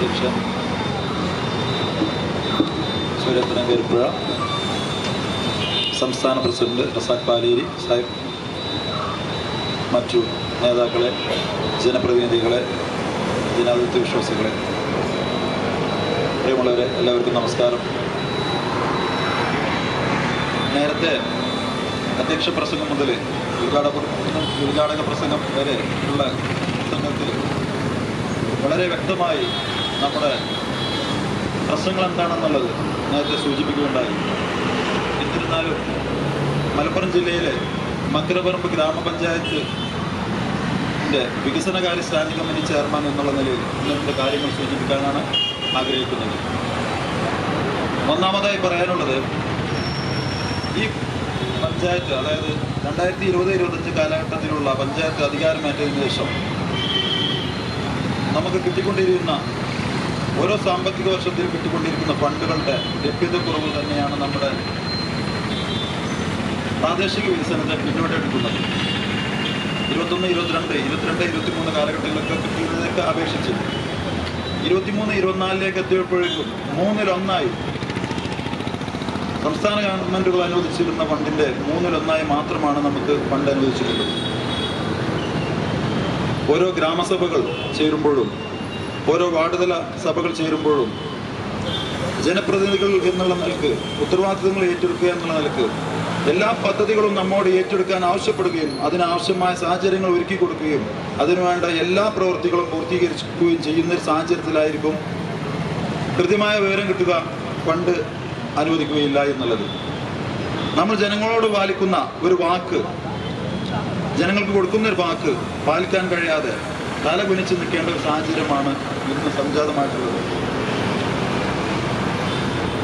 അധ്യക്ഷൻ സുരേന്ദ്രൻ കരുപ്പുഴ സംസ്ഥാന പ്രസിഡന്റ് റസാഖ് പാലേരി സാഹിബ് മറ്റു നേതാക്കളെ ജനപ്രതിനിധികളെ ജനാധിപത്യ വിശ്വാസികളെ. പ്രിയമുള്ളവരെ എല്ലാവർക്കും നമസ്കാരം. നേരത്തെ അധ്യക്ഷ പ്രസംഗം മുതൽ ഉദ്ഘാടക ഉദ്ഘാടക പ്രസംഗം വരെ ഉള്ള പ്രസംഗത്തിൽ വളരെ വ്യക്തമായി നമ്മുടെ പ്രശ്നങ്ങൾ എന്താണെന്നുള്ളത് നേരത്തെ സൂചിപ്പിക്കുകയുണ്ടായി. എന്നിരുന്നാലും മലപ്പുറം ജില്ലയിലെ മക്കരപറമ്പ് ഗ്രാമപഞ്ചായത്ത് വികസനകാര്യ സ്റ്റാൻഡിംഗ് കമ്മിറ്റി ചെയർമാൻ എന്നുള്ള നിലയിൽ ഇന്നത്തെ കാര്യങ്ങൾ സൂചിപ്പിക്കാനാണ് ആഗ്രഹിക്കുന്നത്. ഒന്നാമതായി പറയാനുള്ളത് ഈ പഞ്ചായത്ത് അതായത് രണ്ടായിരത്തി ഇരുപത് ഇരുപത്തഞ്ച് കാലഘട്ടത്തിലുള്ള പഞ്ചായത്ത് അധികാരമേറ്റതിനു ശേഷം നമുക്ക് കിട്ടിക്കൊണ്ടിരിക്കുന്ന ഓരോ സാമ്പത്തിക വർഷത്തിൽ കിട്ടിക്കൊണ്ടിരിക്കുന്ന ഫണ്ടുകളുടെ ലഭ്യതക്കുറവ് തന്നെയാണ് നമ്മുടെ പ്രാദേശിക വികസനത്തെ പിന്നോട്ടെടുക്കുന്നത് ഇരുപത്തൊന്ന് ഇരുപത്തിരണ്ട് ഇരുപത്തിരണ്ട് ഇരുപത്തിമൂന്ന് കാലഘട്ടങ്ങളിലൊക്കെ കിട്ടിയതിനൊക്കെ അപേക്ഷിച്ച് ഇരുപത്തിമൂന്ന് ഇരുപത്തിനാലിലേക്ക് എത്തിയപ്പോഴേക്കും മൂന്നിലൊന്നായി സംസ്ഥാന ഗവൺമെന്റുകൾ അനുവദിച്ചിരുന്ന ഫണ്ടിന്റെ മൂന്നിലൊന്നായി മാത്രമാണ് നമുക്ക് ഫണ്ട് അനുവദിച്ചിട്ടുള്ളത്. ഓരോ ഗ്രാമസഭകൾ ചേരുമ്പോഴും ഓരോ വാർഡുതല സഭകൾ ചേരുമ്പോഴും ജനപ്രതിനിധികൾ എന്നുള്ള നിലയ്ക്ക് ഉത്തരവാദിത്തങ്ങൾ ഏറ്റെടുക്കുക എന്നുള്ള നിലയ്ക്ക് എല്ലാ പദ്ധതികളും നമ്മോട് ഏറ്റെടുക്കാൻ ആവശ്യപ്പെടുകയും അതിനാവശ്യമായ സാഹചര്യങ്ങൾ ഒരുക്കി കൊടുക്കുകയും അതിനുവേണ്ട എല്ലാ പ്രവൃത്തികളും പൂർത്തീകരിക്കുകയും ചെയ്യുന്ന ഒരു സാഹചര്യത്തിലായിരിക്കും കൃത്യമായ വിവരം കിട്ടുക ഫണ്ട് അനുവദിക്കുകയില്ല എന്നുള്ളത്. നമ്മൾ ജനങ്ങളോട് പാലിക്കുന്ന ഒരു വാക്ക് ജനങ്ങൾക്ക് കൊടുക്കുന്ന ഒരു വാക്ക് പാലിക്കാൻ കഴിയാതെ തല കുനിച്ച് നിൽക്കേണ്ട ഒരു സാഹചര്യമാണ് ഇന്ന് സംജാതമായിട്ടുള്ളത്.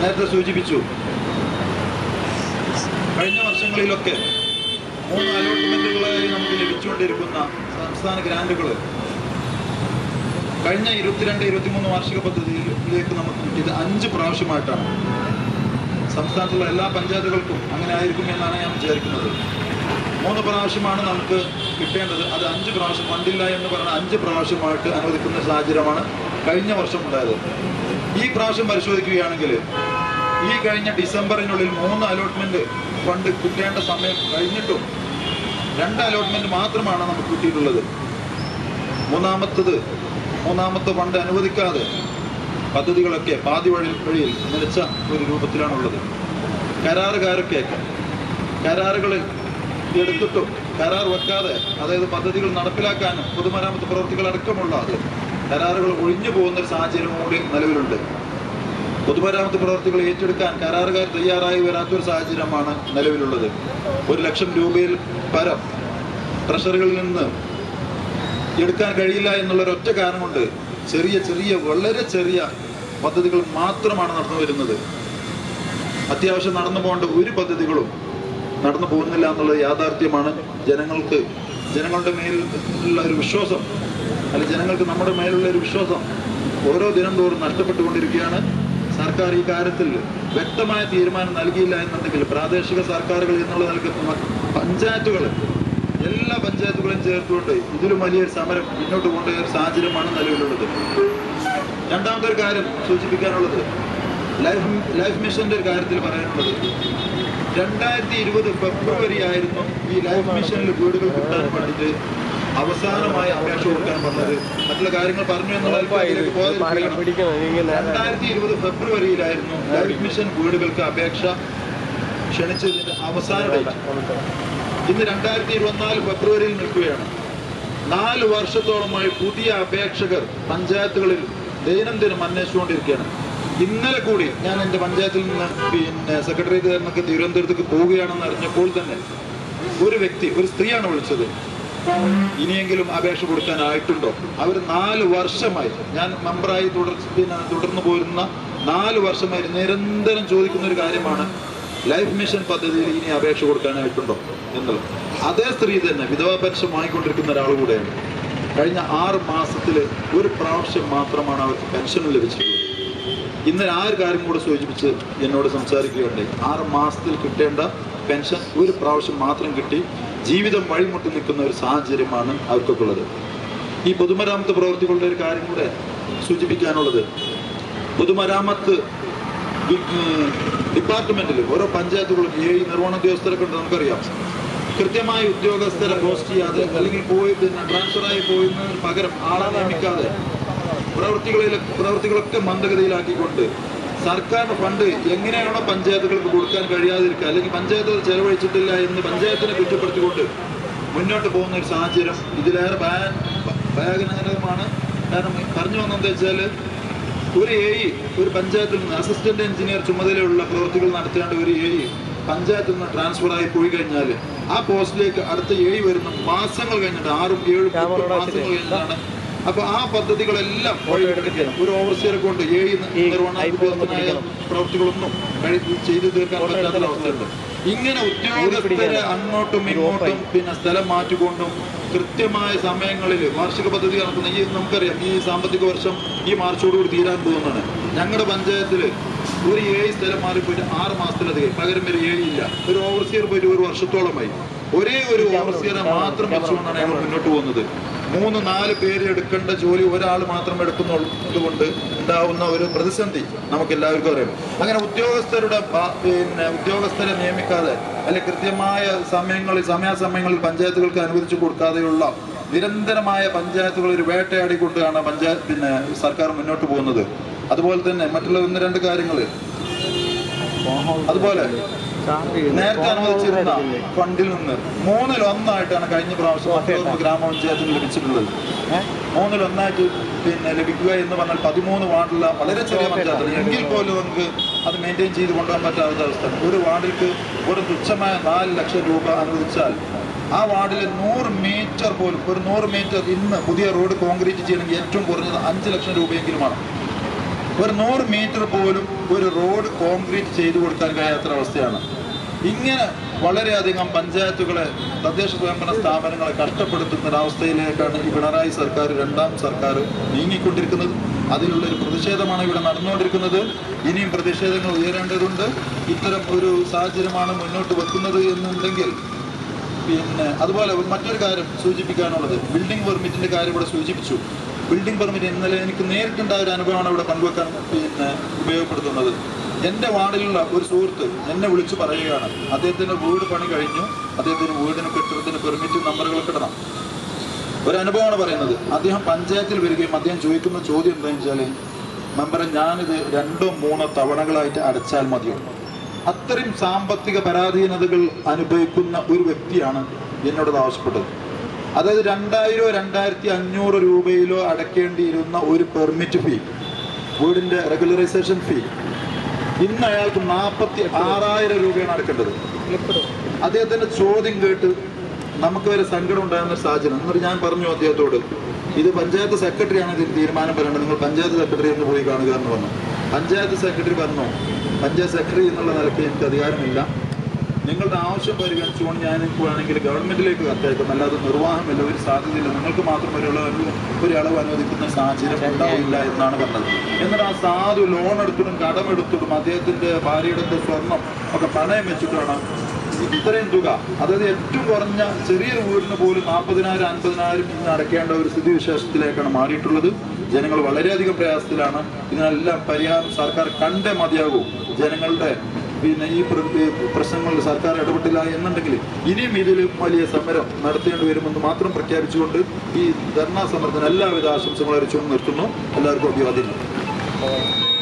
നേരത്തെ സൂചിപ്പിച്ചു കഴിഞ്ഞ വർഷങ്ങളിലൊക്കെ മൂന്ന് അലോട്ട്മെന്റുകളായി നമുക്ക് ലഭിച്ചുകൊണ്ടിരിക്കുന്ന സംസ്ഥാന ഗ്രാന്റുകൾ കഴിഞ്ഞ ഇരുപത്തിരണ്ട് ഇരുപത്തിമൂന്ന് വാർഷിക പദ്ധതിയിലേക്ക് നമുക്ക് കിട്ടിയത് അഞ്ച് പ്രാവശ്യമായിട്ടാണ്. സംസ്ഥാനത്തുള്ള എല്ലാ പഞ്ചായത്തുകൾക്കും അങ്ങനെ ആയിരിക്കും എന്നാണ് ഞാൻ വിചാരിക്കുന്നത്. മൂന്ന് പ്രാവശ്യമാണ് നമുക്ക് കിട്ടേണ്ടത്. അത് അഞ്ച് പ്രാവശ്യം ഫണ്ടില്ല എന്ന് പറഞ്ഞ അഞ്ച് പ്രാവശ്യമായിട്ട് അനുവദിക്കുന്ന സാഹചര്യമാണ് കഴിഞ്ഞ വർഷം ഉണ്ടായത്. ഈ പ്രാവശ്യം പരിശോധിക്കുകയാണെങ്കിൽ ഈ കഴിഞ്ഞ ഡിസംബറിനുള്ളിൽ മൂന്ന് അലോട്ട്മെന്റ് ഫണ്ട് കിട്ടേണ്ട സമയം കഴിഞ്ഞിട്ടും രണ്ട് അലോട്ട്മെന്റ് മാത്രമാണ് നമുക്ക് കിട്ടിയിട്ടുള്ളത്. മൂന്നാമത്തത് മൂന്നാമത്തെ ഫണ്ട് അനുവദിക്കാതെ പദ്ധതികളൊക്കെ പാതി വഴി വഴിയിൽ നിലച്ച ഒരു രൂപത്തിലാണുള്ളത്. കരാറുകാരൊക്കെ കരാറുകൾ എടുത്തിട്ടും കരാർ വെക്കാതെ അതായത് പദ്ധതികൾ നടപ്പിലാക്കാനും പൊതുമരാമത്ത് പ്രവൃത്തികൾ അടക്കമുള്ള കരാറുകൾ ഒഴിഞ്ഞു പോകുന്ന ഒരു സാഹചര്യം കൂടി നിലവിലുണ്ട്. പൊതുമരാമത്ത് പ്രവർത്തികൾ ഏറ്റെടുക്കാൻ കരാറുകാർ തയ്യാറായി വരാത്തൊരു സാഹചര്യമാണ് നിലവിലുള്ളത്. ഒരു ലക്ഷം രൂപയിൽ പരം ട്രഷറികളിൽ നിന്ന് എടുക്കാൻ കഴിയില്ല എന്നുള്ള ഒറ്റ കാരണം കൊണ്ട് ചെറിയ ചെറിയ വളരെ ചെറിയ പദ്ധതികൾ മാത്രമാണ് നടന്നു വരുന്നത് അത്യാവശ്യം നടന്നു പോകേണ്ട ഒരു പദ്ധതികളും നടന്നു പോകുന്നില്ല എന്നുള്ളത് യാഥാർത്ഥ്യമാണ്. ജനങ്ങൾക്ക് ജനങ്ങളുടെ മേലുള്ള ഒരു വിശ്വാസം അല്ല ജനങ്ങൾക്ക് നമ്മുടെ മേലുള്ള ഒരു വിശ്വാസം ഓരോ ദിനം തോറും നഷ്ടപ്പെട്ടുകൊണ്ടിരിക്കുകയാണ്. സർക്കാർ ഈ കാര്യത്തിൽ വ്യക്തമായ തീരുമാനം നൽകിയില്ല എന്നുണ്ടെങ്കിൽ പ്രാദേശിക സർക്കാരുകൾ എന്നുള്ള നൽകുന്ന പഞ്ചായത്തുകൾ എല്ലാ പഞ്ചായത്തുകളും ചേർത്തുകൊണ്ട് ഇതിലും വലിയൊരു സമരം മുന്നോട്ട് കൊണ്ടുപോയ ഒരു സാഹചര്യമാണ് നിലവിലുള്ളത്. രണ്ടാമത്തെ ഒരു കാര്യം സൂചിപ്പിക്കാനുള്ളത് ലൈഫ് ലൈഫ് മിഷന്റെ ഒരു കാര്യത്തിൽ പറയാനുള്ളത്. രണ്ടായിരത്തി ഇരുപത് ഫെബ്രുവരി ആയിരുന്നു ഈ ലൈഫ് മിഷനിൽ വീടുകൾ കിട്ടാൻ വേണ്ടിയിട്ട് അവസാനമായി അപേക്ഷ കൊടുക്കാൻ പറഞ്ഞത് മറ്റുള്ള കാര്യങ്ങൾ പറഞ്ഞു എന്നുള്ള രണ്ടായിരത്തി ഇരുപത് ഫെബ്രുവരിയിലായിരുന്നു ലൈഫ് മിഷൻ വീടുകൾക്ക് അപേക്ഷ ക്ഷണിച്ചതിന്റെ അവസാന ഡേറ്റ്. ഇന്ന് രണ്ടായിരത്തി ഇരുപത്തിനാല് ഫെബ്രുവരിയിൽ നിൽക്കുകയാണ്. നാല് വർഷത്തോളമായി പുതിയ അപേക്ഷകർ പഞ്ചായത്തുകളിൽ ദൈനംദിനം അന്വേഷിച്ചുകൊണ്ടിരിക്കുകയാണ്. ഇന്നലെ കൂടി ഞാൻ എന്റെ പഞ്ചായത്തിൽ നിന്ന് പിന്നെ സെക്രട്ടേറിയറ്റ് കാരനൊക്കെ തിരുവനന്തപുരത്തേക്ക് പോവുകയാണെന്ന് അറിഞ്ഞപ്പോൾ തന്നെ ഒരു വ്യക്തി ഒരു സ്ത്രീയാണ് വിളിച്ചത്. ഇനിയെങ്കിലും അപേക്ഷ കൊടുക്കാനായിട്ടുണ്ടോ? അവർ നാല് വർഷമായി ഞാൻ മെമ്പറായി തുടർ പിന്നെ തുടർന്നു പോരുന്ന നാല് വർഷമായി നിരന്തരം ചോദിക്കുന്ന ഒരു കാര്യമാണ് ലൈഫ് മിഷൻ പദ്ധതിയിൽ ഇനി അപേക്ഷ കൊടുക്കാനായിട്ടുണ്ടോ എന്നുള്ളത്. അതേ സ്ത്രീ തന്നെ വിധവാ പെൻഷൻ വാങ്ങിക്കൊണ്ടിരിക്കുന്ന ഒരാൾ കൂടെയാണ്. കഴിഞ്ഞ ആറ് മാസത്തിൽ ഒരു പ്രാവശ്യം മാത്രമാണ് അവർക്ക് പെൻഷൻ ലഭിച്ചിട്ടുള്ളത്. ഇന്നലെ ആ ഒരു കാര്യം കൂടെ സൂചിപ്പിച്ച് എന്നോട് സംസാരിക്കുകയുണ്ടായി ആറ് മാസത്തിൽ കിട്ടേണ്ട പെൻഷൻ ഒരു പ്രാവശ്യം മാത്രം കിട്ടി. ജീവിതം വഴിമുട്ടി നിൽക്കുന്ന ഒരു സാഹചര്യമാണ് അവർക്കൊക്കെ ഉള്ളത് ഈ പൊതുമരാമത്ത് പ്രവർത്തികളുടെ ഒരു കാര്യം കൂടെ സൂചിപ്പിക്കാനുള്ളത്. പൊതുമരാമത്ത് ഡിപ്പാർട്ട്മെന്റിൽ ഓരോ പഞ്ചായത്തുകളും ഈ നിർവഹണ ഉദ്യോഗസ്ഥരൊക്കെ ഉണ്ട് നമുക്കറിയാം. കൃത്യമായ ഉദ്യോഗസ്ഥരെ പോസ്റ്റ് ചെയ്യാതെ അല്ലെങ്കിൽ പോയി ട്രാൻസ്ഫർ ആയി പോയി പകരം ആളെ നിയമിക്കാതെ പ്രവൃത്തികളിൽ പ്രവൃത്തികളൊക്കെ മന്ദഗതിയിലാക്കിക്കൊണ്ട് സർക്കാർ ഫണ്ട് എങ്ങനെയാണോ പഞ്ചായത്തുകൾക്ക് കൊടുക്കാൻ കഴിയാതിരിക്കുക അല്ലെങ്കിൽ പഞ്ചായത്തുകൾ ചെലവഴിച്ചിട്ടില്ല എന്ന് പഞ്ചായത്തിനെ കുറ്റപ്പെടുത്തിക്കൊണ്ട് മുന്നോട്ട് പോകുന്ന ഒരു സാഹചര്യം ഇതിലേറെ ഭയ- ഭയാനകരമാണ്. കാരണം പറഞ്ഞു വന്നത് വെച്ചാൽ ഒരു എ ഒരു പഞ്ചായത്തിൽ നിന്ന് അസിസ്റ്റന്റ് എഞ്ചിനീയർ ചുമതലയുള്ള പ്രവൃത്തികൾ നടത്തേണ്ട ഒരു എ പഞ്ചായത്തിൽ നിന്ന് ട്രാൻസ്ഫർ ആയി പോയി കഴിഞ്ഞാൽ ആ പോസ്റ്റിലേക്ക് അടുത്ത എ വരുന്ന മാസങ്ങൾ കഴിഞ്ഞിട്ട് ആറും ഏഴും മാസങ്ങൾ കഴിഞ്ഞിട്ടാണ് അപ്പൊ ആ പദ്ധതികളെല്ലാം ഒരു ഓവർസിയറെ കൊണ്ട് ഏ നിർവഹണ പ്രവൃത്തികളൊന്നും ചെയ്തു തീർക്കാൻ പറ്റാത്ത അവസ്ഥയുണ്ട്. ഇങ്ങനെ ഉദ്യോഗസ്ഥരെ അങ്ങോട്ടും ഇങ്ങോട്ടും പിന്നെ സ്ഥലം മാറ്റിക്കൊണ്ടും കൃത്യമായ സമയങ്ങളിൽ വാർഷിക പദ്ധതി നടക്കുന്ന ഈ നമുക്കറിയാം ഈ സാമ്പത്തിക വർഷം ഈ മാർച്ചോടുകൂടി തീരാൻ പോകുന്നതാണ്. ഞങ്ങളുടെ പഞ്ചായത്തിൽ ഒരു ഏഴ് സ്ഥലം മാറിപ്പോയിട്ട് ആറ് മാസത്തിലധികം പകരം വരെ ഏഴ് ഇല്ല. ഒരു ഓവർസിയർ പോയിട്ട് ഒരു വർഷത്തോളമായി. ഒരേ ഒരു ഓവർസിയറെ മാത്രം വെച്ചുകൊണ്ടാണ് ഞങ്ങൾ മുന്നോട്ട് പോകുന്നത്. മൂന്ന് നാല് പേര് എടുക്കേണ്ട ജോലി ഒരാൾ മാത്രം എടുക്കുന്നതുകൊണ്ട് ഉണ്ടാവുന്ന ഒരു പ്രതിസന്ധി നമുക്ക് എല്ലാവർക്കും അറിയാം. അങ്ങനെ ഉദ്യോഗസ്ഥരുടെ പിന്നെ ഉദ്യോഗസ്ഥരെ നിയമിക്കാതെ അല്ലെ കൃത്യമായ സമയങ്ങളിൽ സമയാസമയങ്ങളിൽ പഞ്ചായത്തുകൾക്ക് അനുവദിച്ചു കൊടുക്കാതെയുള്ള നിരന്തരമായ പഞ്ചായത്തുകൾ ഒരു വേട്ടയാടിക്കൊണ്ടാണ് പഞ്ചായത്ത് പിന്നെ സർക്കാർ മുന്നോട്ട് പോകുന്നത്. അതുപോലെ തന്നെ മറ്റുള്ള ഒന്ന് രണ്ട് കാര്യങ്ങൾ അതുപോലെ നേരത്തെ അനുവദിച്ചിരുന്ന ഫണ്ടിൽ നിന്ന് മൂന്നിൽ ഒന്നായിട്ടാണ് കഴിഞ്ഞ പ്രാവശ്യം ഗ്രാമപഞ്ചായത്തിന് ലഭിച്ചിട്ടുള്ളത്. മൂന്നിൽ ഒന്നായിട്ട് പിന്നെ ലഭിക്കുക എന്ന് പറഞ്ഞാൽ പതിമൂന്ന് വാർഡുള്ള വളരെ ചെറിയ പഞ്ചായത്താണ് എങ്കിൽ പോലും നമുക്ക് അത് മെയിന്റെയിൻ ചെയ്ത് കൊണ്ടുപോകാൻ പറ്റാത്ത അവസ്ഥ. ഒരു വാർഡിലേക്ക് ഒരു തുച്ഛമായ നാല് ലക്ഷം രൂപ അനുവദിച്ചാൽ ആ വാർഡിൽ നൂറ് മീറ്റർ പോലും ഒരു നൂറ് മീറ്റർ ഇന്ന് പുതിയ റോഡ് കോൺക്രീറ്റ് ചെയ്യണമെങ്കിൽ ഏറ്റവും കുറഞ്ഞത് അഞ്ച് ലക്ഷം രൂപയെങ്കിലുമാണ്. ഒരു നൂറ് മീറ്റർ പോലും ഒരു റോഡ് കോൺക്രീറ്റ് ചെയ്തു കൊടുക്കാൻ കഴിയാത്ത അവസ്ഥയാണ്. ഇങ്ങനെ വളരെയധികം പഞ്ചായത്തുകളെ തദ്ദേശ സ്വയംഭരണ സ്ഥാപനങ്ങളെ കഷ്ടപ്പെടുത്തുന്ന ഒരവസ്ഥയിലേക്കാണ് ഈ പിണറായി സർക്കാർ രണ്ടാം സർക്കാർ നീങ്ങിക്കൊണ്ടിരിക്കുന്നത്. അതിലുള്ള ഒരു പ്രതിഷേധമാണ് ഇവിടെ നടന്നുകൊണ്ടിരിക്കുന്നത്. ഇനിയും പ്രതിഷേധങ്ങൾ ഉയരേണ്ടതുണ്ട്. ഇത്തരം ഒരു സാഹചര്യമാണ് മുന്നോട്ട് വെക്കുന്നത് എന്നുണ്ടെങ്കിൽ പിന്നെ അതുപോലെ മറ്റൊരു കാര്യം സൂചിപ്പിക്കാനുള്ളത്. ബിൽഡിംഗ് പെർമിറ്റിന്റെ കാര്യം ഇവിടെ സൂചിപ്പിച്ചു. ബിൽഡിംഗ് പെർമിറ്റ് ഇന്നലെ എനിക്ക് നേരിട്ടുണ്ടായ ഒരു അനുഭവമാണ് ഇവിടെ പങ്കുവെക്കാൻ പിന്നെ ഉപയോഗപ്പെടുത്തുന്നത്. എന്റെ വാർഡിലുള്ള ഒരു സുഹൃത്ത് എന്നെ വിളിച്ച് പറയുകയാണ് അദ്ദേഹത്തിന്റെ വീട് പണി കഴിഞ്ഞു അദ്ദേഹത്തിന് വീടിന് കെട്ടിടത്തിന് പെർമിറ്റ് നമ്പറുകൾ കിട്ടണം ഒരു അനുഭവമാണ് പറയുന്നത്. അദ്ദേഹം പഞ്ചായത്തിൽ വരികയും അദ്ദേഹം ചോദിക്കുന്ന ചോദ്യം എന്താണെന്ന് വെച്ചാൽ മെമ്പറെ ഞാനിത് രണ്ടോ മൂന്നോ തവണകളായിട്ട് അടച്ചാൽ മതിയോ? അത്രയും സാമ്പത്തിക പരാധീനതകൾ അനുഭവിക്കുന്ന ഒരു വ്യക്തിയാണ് എന്നോടത് ആവശ്യപ്പെട്ടത്. അതായത് രണ്ടായിരോ രണ്ടായിരത്തി അഞ്ഞൂറ് രൂപയിലോ അടയ്ക്കേണ്ടിയിരുന്ന ഒരു പെർമിറ്റ് ഫീ വീടിന്റെ റെഗുലറൈസേഷൻ ഫീ ഇന്ന് അയാൾക്ക് നാൽപ്പത്തി ആറായിരം രൂപയാണ് അടക്കേണ്ടത് അദ്ദേഹത്തിന്റെ ചോദ്യം കേട്ട് നമുക്ക് വരെ സങ്കടം ഉണ്ടാകുന്ന സാഹചര്യം. എന്നിട്ട് ഞാൻ പറഞ്ഞു അദ്ദേഹത്തോട് ഇത് പഞ്ചായത്ത് സെക്രട്ടറിയാണ് ഇതിന് തീരുമാനം പറയേണ്ടത്. നിങ്ങൾ പഞ്ചായത്ത് സെക്രട്ടറി എന്ന് പോയി കാണുക എന്ന് പറഞ്ഞു. പഞ്ചായത്ത് സെക്രട്ടറി പറഞ്ഞു പഞ്ചായത്ത് സെക്രട്ടറി എന്നുള്ള നിലയ്ക്ക് എനിക്ക് അധികാരമില്ല. നിങ്ങളുടെ ആവശ്യം പരിഗണിച്ചുകൊണ്ട് ഞാൻ വേണമെങ്കിൽ ഗവൺമെന്റിലേക്ക് കത്തയക്കും. അല്ലാതെ നിർവാഹമില്ല ഒരു സാധ്യതയില്ല. നിങ്ങൾക്ക് മാത്രം ഒരു അളവ് അനുവദിക്കുന്ന സാഹചര്യം ഉണ്ടാവില്ല എന്നാണ് പറഞ്ഞത്. എന്നിട്ട് ആ സാധു ലോൺ എടുത്തിട്ടും കടമെടുത്തിട്ടും അദ്ദേഹത്തിന്റെ ഭാര്യയുടെ സ്വർണം ഒക്കെ പണയം വെച്ചിട്ടാണ് ഇത്രയും തുക. അതായത് ഏറ്റവും കുറഞ്ഞ ചെറിയൊരു വീടിന് പോലും നാൽപ്പതിനായിരം അൻപതിനായിരം ഇന്ന് അടയ്ക്കേണ്ട ഒരു സ്ഥിതിവിശേഷത്തിലേക്കാണ് മാറിയിട്ടുള്ളത്. ജനങ്ങൾ വളരെയധികം പ്രയാസത്തിലാണ്. ഇതിനെല്ലാം പരിഹാരം സർക്കാർ കണ്ടേ മതിയാകൂ. ജനങ്ങളുടെ പിന്നെ ഈ പ്രശ്നങ്ങളിൽ സർക്കാർ ഇടപെട്ടില്ല എന്നുണ്ടെങ്കിൽ ഇനിയും ഇതിൽ വലിയ സമരം നടത്തേണ്ടി വരുമെന്ന് മാത്രം പ്രഖ്യാപിച്ചുകൊണ്ട് ഈ ധർണാ സമരത്തിന് എല്ലാവിധ ആശംസകളും അറിയിച്ചുകൊണ്ട് നിർത്തുന്നു. എല്ലാവർക്കും അഭിവാദ്യം